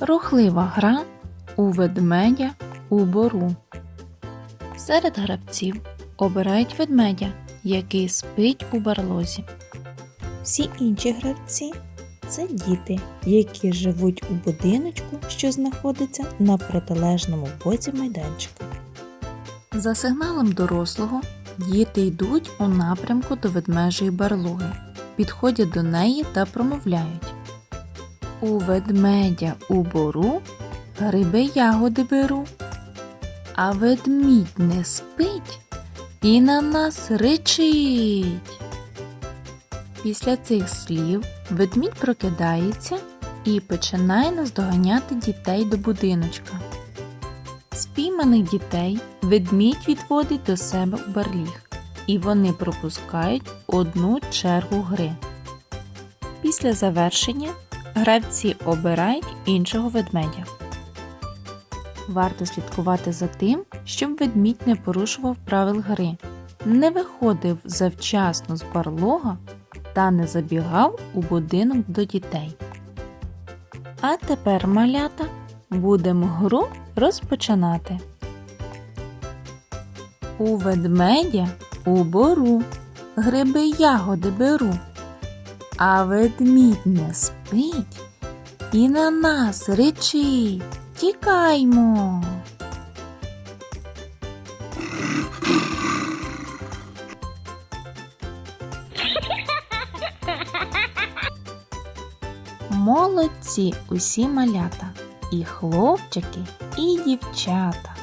Рухлива гра у ведмедя у бору. Серед гравців обирають ведмедя, який спить у барлозі. Всі інші гравці це діти, які живуть у будиночку, що знаходиться на протилежному боці майданчика. За сигналом дорослого діти йдуть у напрямку до ведмежої барлоги, підходять до неї та промовляють. У ведмедя у гриби ягоди беру, а ведмідь не спить і на нас ричить. Після цих слів ведмідь прокидається і починає наздоганяти дітей до будиночка. Спійманих дітей ведмідь відводить до себе у барліг, і вони пропускають одну чергу гри. Після завершення гравці обирають іншого ведмедя. Варто слідкувати за тим, щоб ведмідь не порушував правил гри, не виходив завчасно з барлога та не забігав у будинок до дітей. А тепер, малята, будемо гру розпочинати. У ведмедя у бору гриби ягоди беру, а ведмідь не спить і на нас речить. Тікаймо. Молодці усі малята, і хлопчики, і дівчата.